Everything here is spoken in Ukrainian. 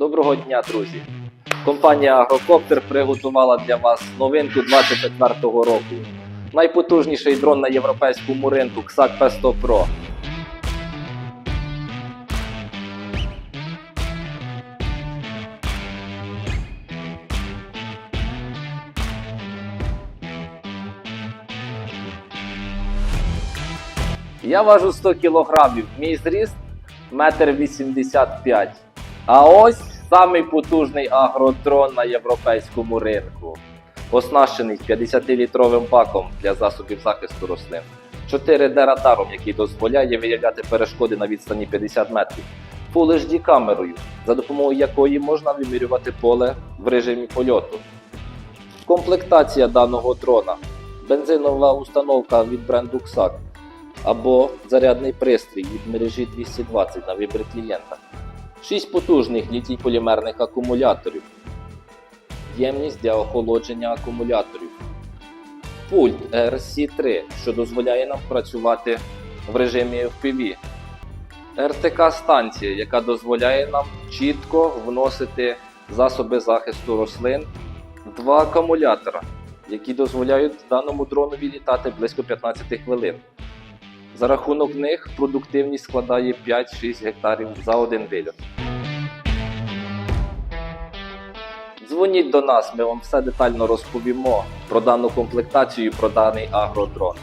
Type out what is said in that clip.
Доброго дня, друзі! Компанія Агрокоптер приготувала для вас новинку 24-го року. Найпотужніший дрон на європейському ринку XAC P100 Pro. Я важу 100 кілограмів, мій зріст 1,85 м. А ось самий потужний агродрон на європейському ринку. Оснащений 50-літровим баком для засобів захисту рослин, 4D радаром, який дозволяє виявляти перешкоди на відстані 50 метрів, Full HD камерою, за допомогою якої можна вимірювати поле в режимі польоту. Комплектація даного дрона, бензинова установка від бренду XAC або зарядний пристрій від мережі 220 на вибір клієнта. 6 потужних літій полімерних акумуляторів. Ємність для охолодження акумуляторів. Пульт RC3, що дозволяє нам працювати в режимі FPV. РТК станція, яка дозволяє нам чітко вносити засоби захисту рослин. Два акумулятора, які дозволяють даному дронові літати близько 15 хвилин. За рахунок них продуктивність складає 5-6 гектарів за один вильот. Дзвоніть до нас, ми вам все детально розповімо про дану комплектацію, і про даний агродрон.